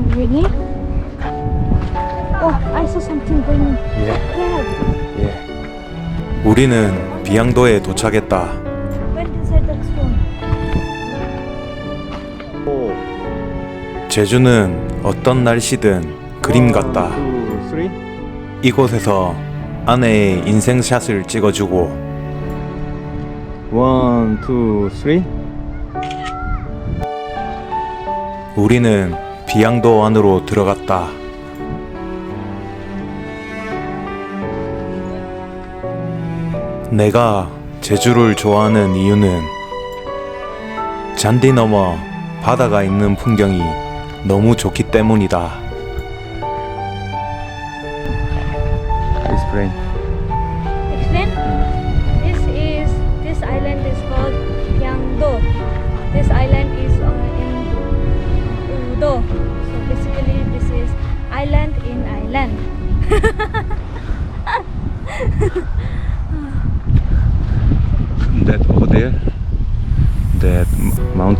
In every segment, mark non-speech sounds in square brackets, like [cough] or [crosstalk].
Oh, really? Oh, I saw something burning. 예. Crab. 예. 우리는 비양도에 도착했다. Went inside that stone. 제주는 어떤 날씨든 그림 같다. 이곳에서 아내의 인생샷을 찍어주고 One, two, three. 우리는 비양도 안으로 들어갔다. 내가 제주를 좋아하는 이유는 잔디 너머 바다가 있는 풍경이 너무 좋기 때문이다.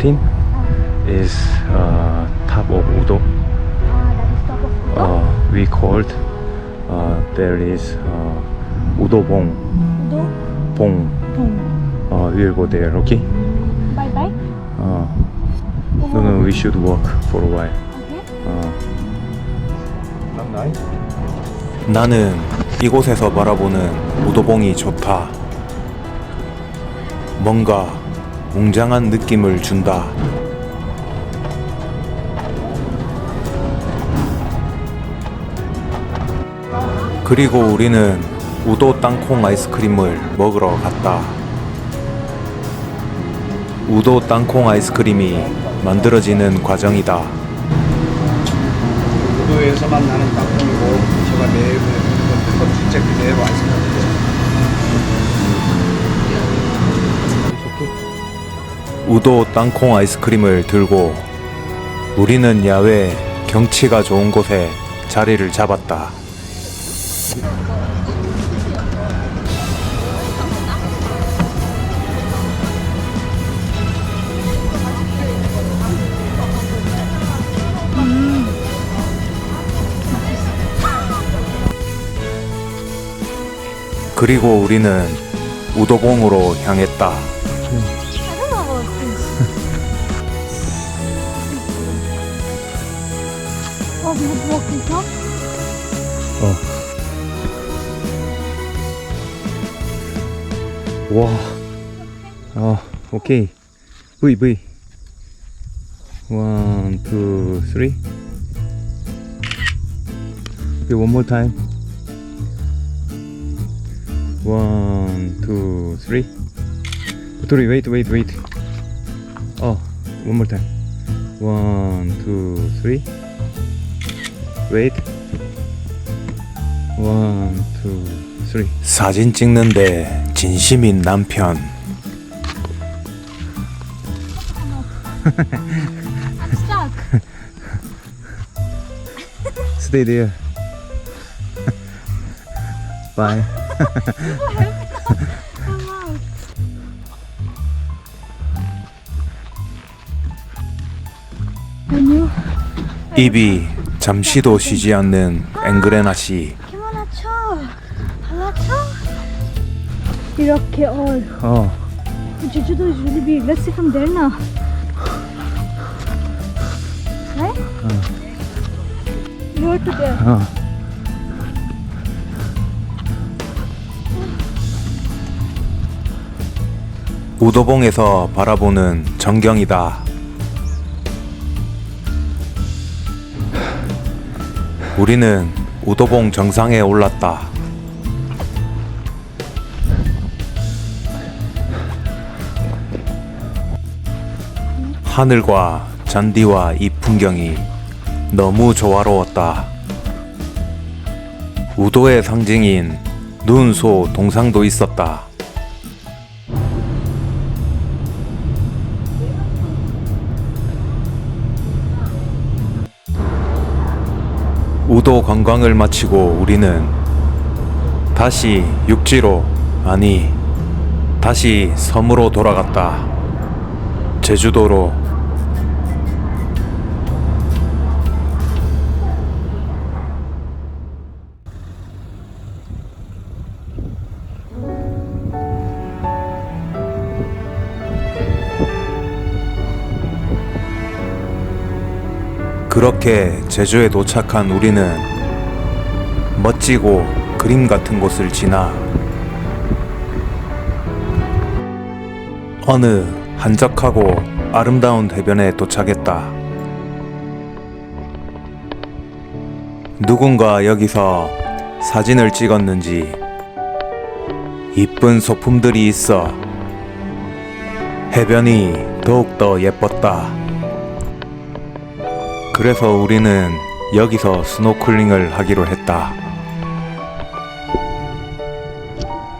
Mountain is uh, top of Udo. Ah, that is top of Udo. Uh, we called uh, there is uh, Udo Bong. Udo. Bong. Boom. Uh, we'll go there. Okay. Bye bye. Uh, no, no, we should walk for a while. Okay. Uh, not nice. 나는 이곳에서 바라보는 우도봉이 좋다. 뭔가 웅장한 느낌을 준다. 그리고 우리는 우도 땅콩 아이스크림을 먹으러 갔다. 우도 땅콩 아이스크림이 만들어지는 과정이다. 우도에서만 나는 땅콩이고 제가 매일 그것도 진짜 그대로 아이스크림 우도 땅콩 아이스크림을 들고 우리는 야외 경치가 좋은 곳에 자리를 잡았다. 그리고 우리는 우도봉으로 향했다. oh, we have walked this up. 와. 아, 오케이. V V. One, two, three. Okay, one more time. One, two, three. Three. Wait, wait, wait. Oh, one more time. One, two, three. Wait. One, two, three. 사진 찍는데 진심인 남편. I'm stuck. Stay there. Bye. Come out. Can you? 입이 잠시도 쉬지 않는 앵그레나 씨. 그만하죠. 하나죠? 이렇게 all. Oh. 제주도 is really big. Let's see from there now. Right? You're to there. Oh. 우도봉에서 바라보는 전경이다. 우리는 우도봉 정상에 올랐다. 하늘과 잔디와 이 풍경이 너무 조화로웠다. 우도의 상징인 눈 소 동상도 있었다. 우도 관광을 마치고 우리는 다시 육지로 아니 다시 섬으로 돌아갔다. 제주도로 그렇게 제주에 도착한 우리는 멋지고 그림 같은 곳을 지나 어느 한적하고 아름다운 해변에 도착했다. 누군가 여기서 사진을 찍었는지 이쁜 소품들이 있어 해변이 더욱더 예뻤다. 그래서 우리는 여기서 스노클링을 하기로 했다.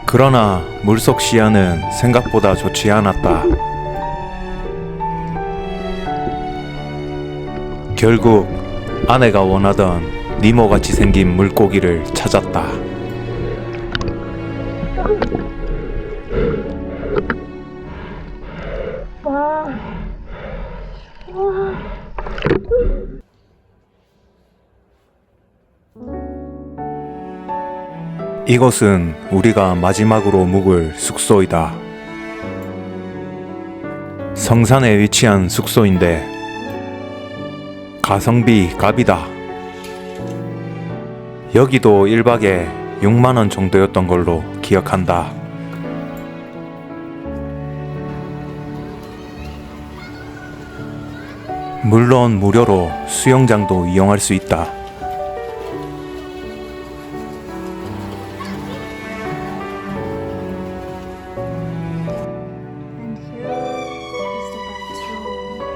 그러나 물속 시야는 생각보다 좋지 않았다. 결국 아내가 원하던 니모 같이 생긴 물고기를 찾았다. 이곳은 우리가 마지막으로 묵을 숙소이다. 성산에 위치한 숙소인데 가성비 갑이다. 여기도 1박에 6만원 정도였던 걸로 기억한다. 물론 무료로 수영장도 이용할 수 있다.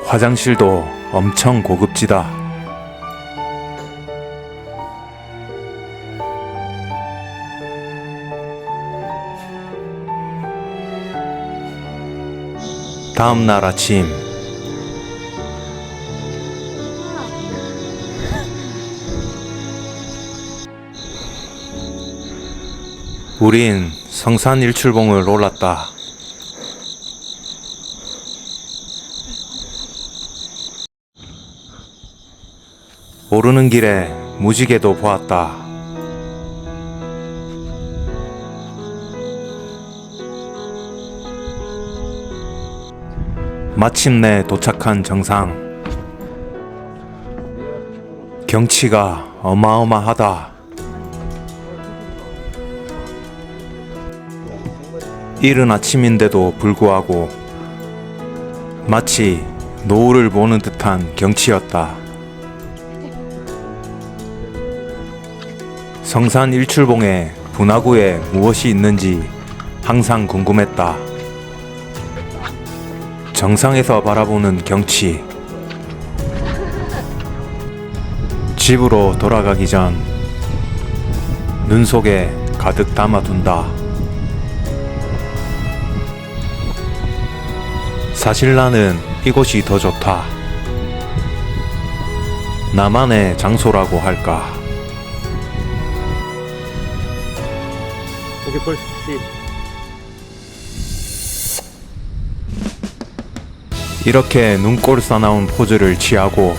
화장실도 엄청 고급지다. 다음 날 아침 우린 성산 일출봉을 올랐다. 오르는 길에 무지개도 보았다. 마침내 도착한 정상. 경치가 어마어마하다. 이른 아침인데도 불구하고 마치 노을을 보는 듯한 경치였다. 성산 일출봉에 분화구에 무엇이 있는지 항상 궁금했다. 정상에서 바라보는 경치. 집으로 돌아가기 전 눈 속에 가득 담아둔다. 사실 나는 이곳이 더 좋다. 나만의 장소라고 할까. Okay, first see. 이렇게 눈꼴 사나운 포즈를 취하고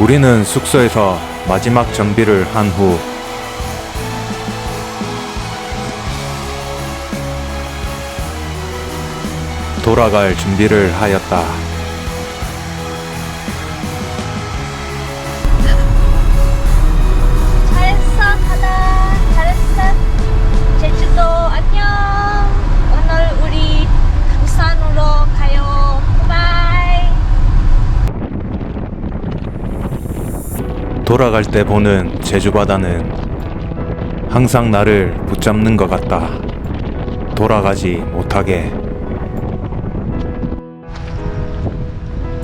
우리는 숙소에서 마지막 정비를 한 후 돌아갈 준비를 하였다. 돌아갈 때 보는 제주 바다는 항상 나를 붙잡는 것 같다. 돌아가지 못하게.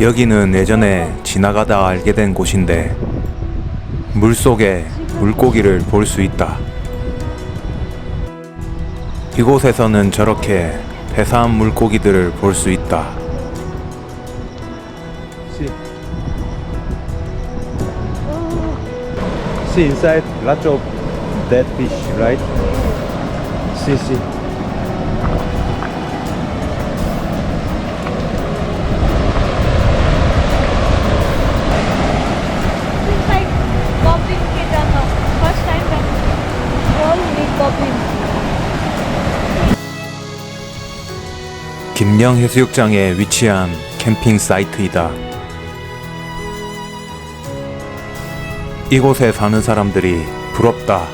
여기는 예전에 지나가다 알게 된 곳인데 물 속에 물고기를 볼 수 있다. 이곳에서는 저렇게 배사한 물고기들을 볼 수 있다. See inside lots of dead fish, right? See, see. Seems like bobbing kita no. First time that all need bobbing. 김영 해수욕장에 위치한 캠핑 사이트이다. 이곳에 사는 사람들이 부럽다.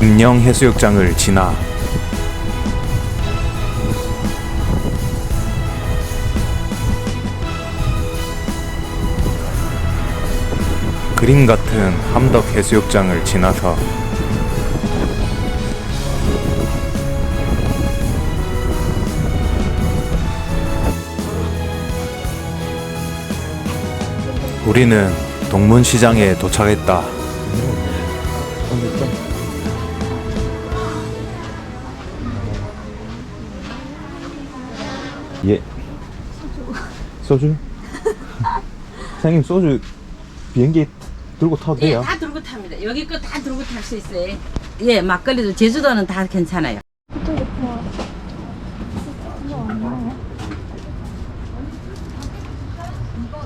김영 해수욕장을 지나 그림 같은 함덕 해수욕장을 지나서 우리는 동문시장에 도착했다. 예. 소주? 사장님 소주 비행기 들고 타도 예, 돼요? 다 들고 탑니다. 여기 거 다 들고 탈 수 있어요. 예, 막걸리도 제주도는 다 괜찮아요.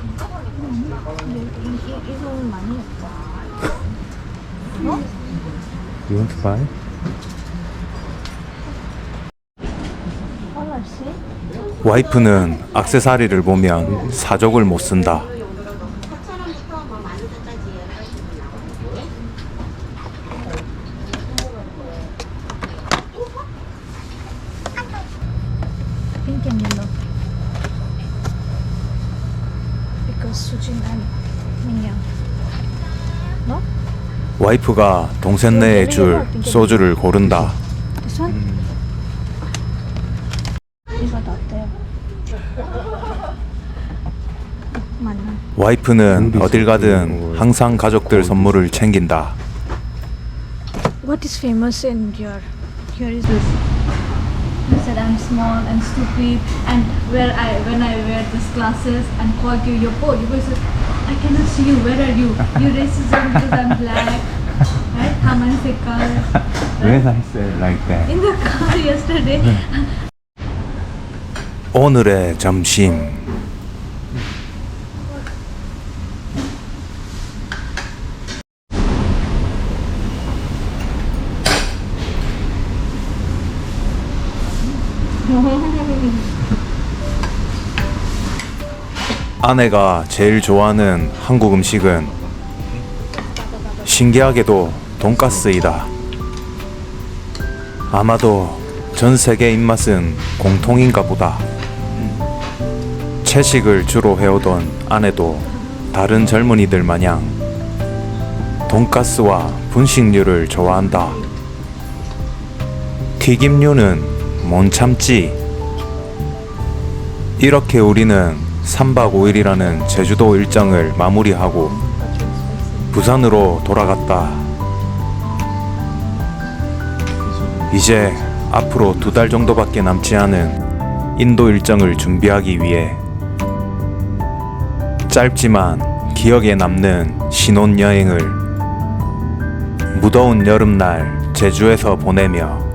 이거는 많이 You want to buy? 와이프는 악세사리를 보면 사족을 못 쓴다. Pink and yellow. 와이프가 동생네에 줄 소주를 고른다. 이거 어때요? 맞나? 와이프는 어딜 가든 항상 가족들 선물을 챙긴다. What is famous in your here is this. You said I'm small and stupid and where I when I wear these glasses and call you your boy, you guys said, I cannot see you, where are you? You racism because I'm black. Right? Haman Sekar. When I said like that In the car [laughs] yesterday. [laughs] [laughs] 오늘의 점심. 아내가 제일 좋아하는 한국 음식은 신기하게도 돈가스이다. 아마도 전 세계 입맛은 공통인가 보다. 채식을 주로 해오던 아내도 다른 젊은이들 마냥 돈가스와 분식류를 좋아한다. 튀김류는 못 참지. 이렇게 우리는 3박 5일이라는 제주도 일정을 마무리하고 부산으로 돌아갔다. 이제 앞으로 두 달 정도밖에 남지 않은 인도 일정을 준비하기 위해 짧지만 기억에 남는 신혼여행을 무더운 여름날 제주에서 보내며